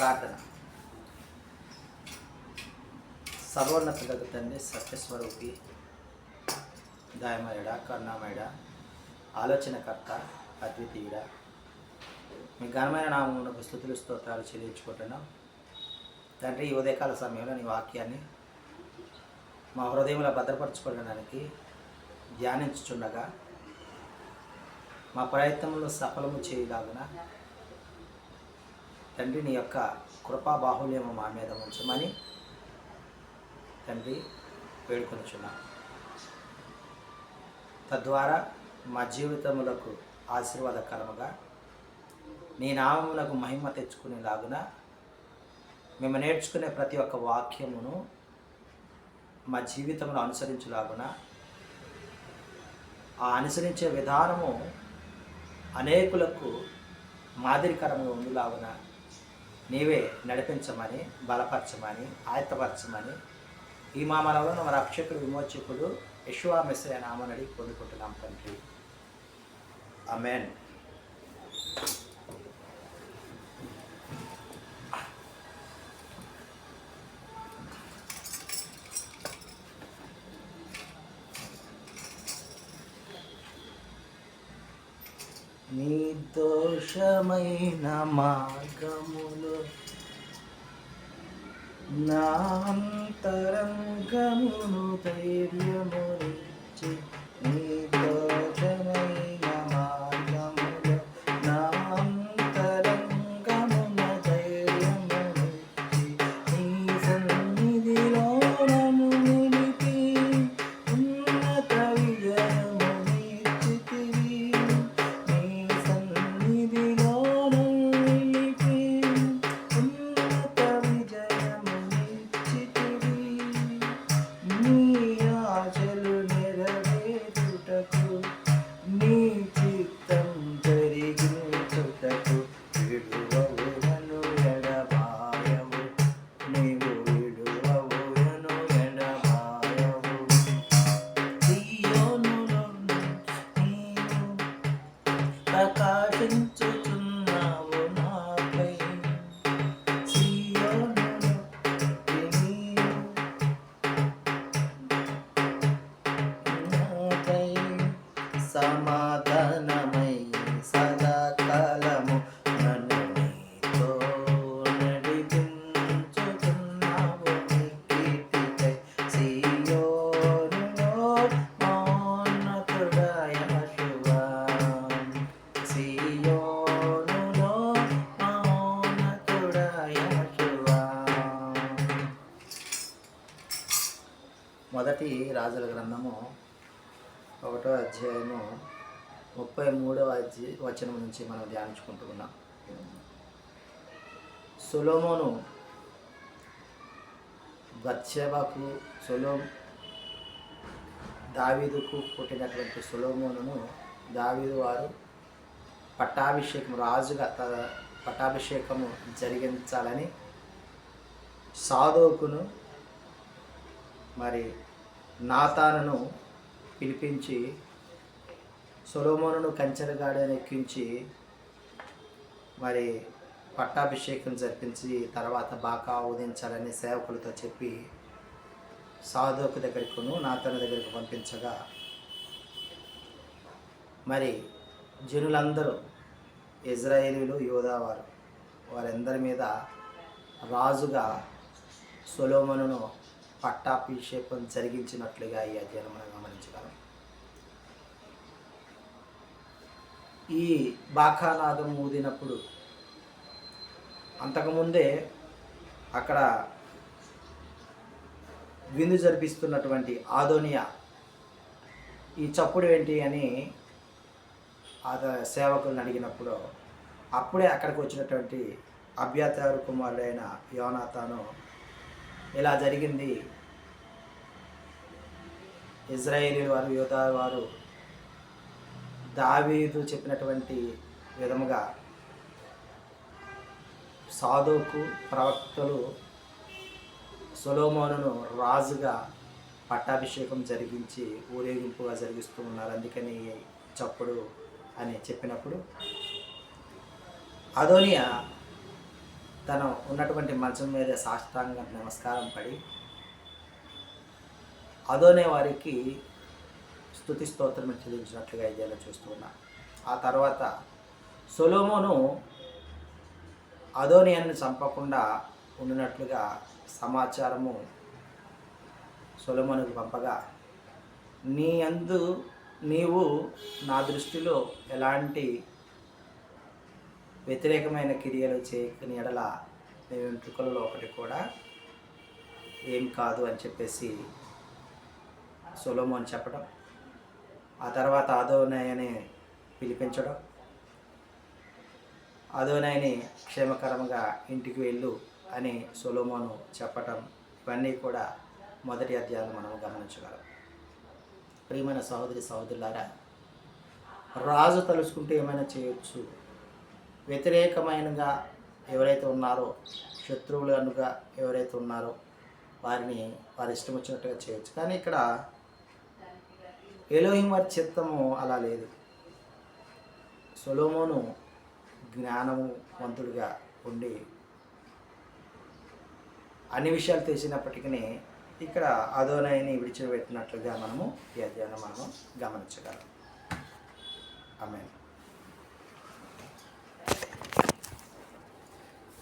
ప్రార్థన. సర్వోన్నతులకు తండ్రి సత్యస్వరూపి దయమయుడ కరుణామయుడ ఆలోచనకర్త అద్వితీయుడ. మీ ఘనమైన నామమునకు స్థుతులు స్తోత్రాలు చెల్లించుకుంటున్నాం. తండ్రి ఈ ఉదయకాల సమయంలో నీ వాక్యాన్ని మా హృదయంలో భద్రపరచుకోవడానికి ధ్యానించుచుండగా మా ప్రయత్నంలో సఫలము చేయలాగున తండ్రి నీ యొక్క కృపా బాహుల్యము మా మీద ఉంచమని తండ్రి వేడుకొనిచున్నాం. తద్వారా మా జీవితములకు ఆశీర్వాదకరముగా నీ నామములకు మహిమ తెచ్చుకునేలాగున మేము నేర్చుకునే ప్రతి ఒక్క వాక్యమును మా జీవితంలో అనుసరించులాగున ఆ అనుసరించే విధానము అనేకులకు మాదిరికరంగా ఉండులాగున నీవే నడిపించమని బలపరచమని ఆయత్తపరచమని ఈ మామలలో మన రక్షకుడు విమోచకుడు యశ్వామెస్సయ నామనడి పొందుకుంటున్నాం తండ్రి. అమెన్ నిర్దోషమైన మార్గములు నా అంతరంగమును ధైర్యము మొదటి రాజుల గ్రంథము ఒకటో అధ్యాయము ముప్పై మూడవ అధ్యాయ వచనం నుంచి మనం ధ్యానించుకుంటున్నాం సులోమోను బత్సేవకు సులో దావీదుకు పుట్టినటువంటి సులోమోను దావీదు వారు పట్టాభిషేకం రాజుగా పట్టాభిషేకము జరిగించాలని సాధోకును మరి నాతానను పిలిపించి సొలోమోనును కంచెరగాడని ఎక్కించి మరి పట్టాభిషేకం జరిపించి తర్వాత బాకా ఉదించాలని సేవకులతో చెప్పి సాధోకు దగ్గరకును నాతన దగ్గరకు పంపించగా మరి జనులందరూ ఇజ్రాయేలీలు యోధావారు వారందరి మీద రాజుగా సొలోమనును పట్టాభిషేకం జరిగించినట్లుగా ఈ అధ్యయనం మనం గమనించగలం. ఈ బాఖానాదం ఊదినప్పుడు అంతకుముందే అక్కడ విందు జరిపిస్తున్నటువంటి ఆదోనియా ఈ చప్పుడు ఏంటి? అని ఆ సేవకులను అడిగినప్పుడు అప్పుడే అక్కడికి వచ్చినటువంటి అభ్యతారు కుమారుడైన యోనాతాను ఇలా జరిగింది. ఇజ్రాయేలీ వారు యోధా వారు దావీదు చెప్పినటువంటి విధముగా సాధువుకు ప్రవక్తలు సొలోమోనును రాజుగా పట్టాభిషేకం జరిగించి ఊరేగింపుగా జరిగిస్తూ ఉన్నారు. అందుకని చప్పుడు అని చెప్పినప్పుడు అదోనియా తను ఉన్నటువంటి మంచం మీద సాష్టాంగ నమస్కారం పడి అదోనే వారికి స్థుతి స్తోత్రం చెల్లించినట్లుగా ఇదేలా చూస్తూ ఉన్నాం. ఆ తర్వాత సొలోమోను అదోనియాన్ని చంపకుండా ఉండినట్లుగా సమాచారము సొలొమోనుకు పంపగా నీ అందు నీవు నా దృష్టిలో ఎలాంటి వ్యతిరేకమైన క్రియలు చేయని ఎడల నీ వెంట్రుకలలో ఒకటి కూడా ఏం కాదు అని చెప్పేసి సొలోమోన్ చెప్పడం ఆ తర్వాత ఆదోనయని పిలిపించడం అదోనయని క్షేమకరంగా ఇంటికి వెళ్ళు అని సొలోమోను చెప్పటం ఇవన్నీ కూడా మొదటి అధ్యాయం మనం గమనించగలం. ప్రియమైన సహోదరి సహోదరులారా రాజు తలుచుకుంటే ఏమైనా చేయొచ్చు. వ్యతిరేకమైనగా ఎవరైతే ఉన్నారో శత్రువులనుగా ఎవరైతే ఉన్నారో వారిని వారి ఇష్టం వచ్చినట్టుగా చేయొచ్చు. కానీ ఇక్కడ ఎలోహిం వారి చిత్తము అలా లేదు. సొలోమోను జ్ఞానము వంతుడిగా ఉండి అన్ని విషయాలు తెలిసినప్పటికీ ఇక్కడ అదోనైని విడిచిపెట్టినట్లుగా మనము ఈ అధ్యయనం మనము గమనించగలం. ఆమె